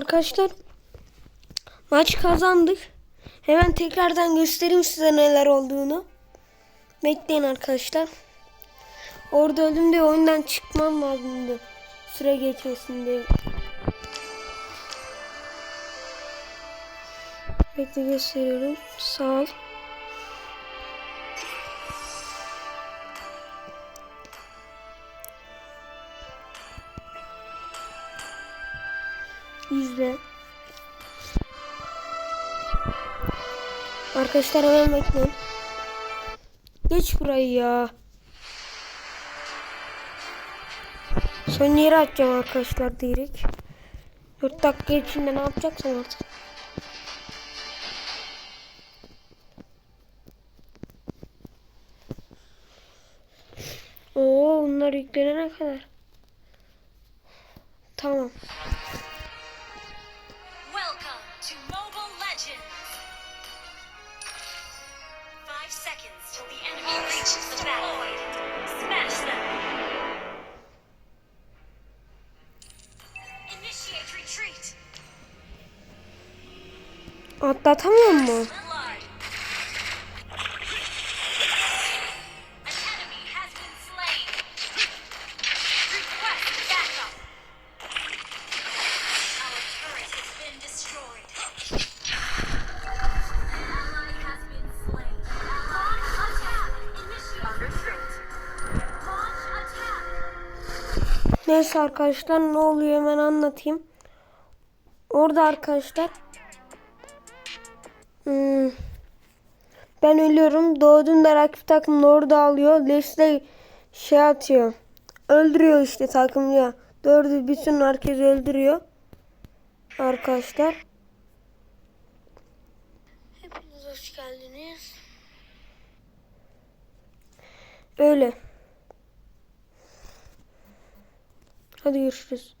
Arkadaşlar maç kazandık. Hemen tekrardan göstereyim size neler olduğunu. Bekleyin arkadaşlar. Orada öldüm diye oyundan çıkmam lazımdı. Süre geçmesin diye. Bekle gösteriyorum. Sağ ol. İzle. Arkadaşlar hemen bekleyin. Geç burayı ya. Son yere atacağım arkadaşlar direkt. 4 dakika içinde ne yapacaksam artık. Oo bunlar yüklenene kadar. Tamam. Enemy reaches Neyse arkadaşlar ne oluyor hemen anlatayım. Orada arkadaşlar hmm, ben ölüyorum. Doğduğumda rakip takım orada alıyor. Leslie şey atıyor. Öldürüyor işte takımcı. Dördü bütün herkes öldürüyor. Arkadaşlar. Hepiniz hoş geldiniz. Öyle. Hadi görüşürüz.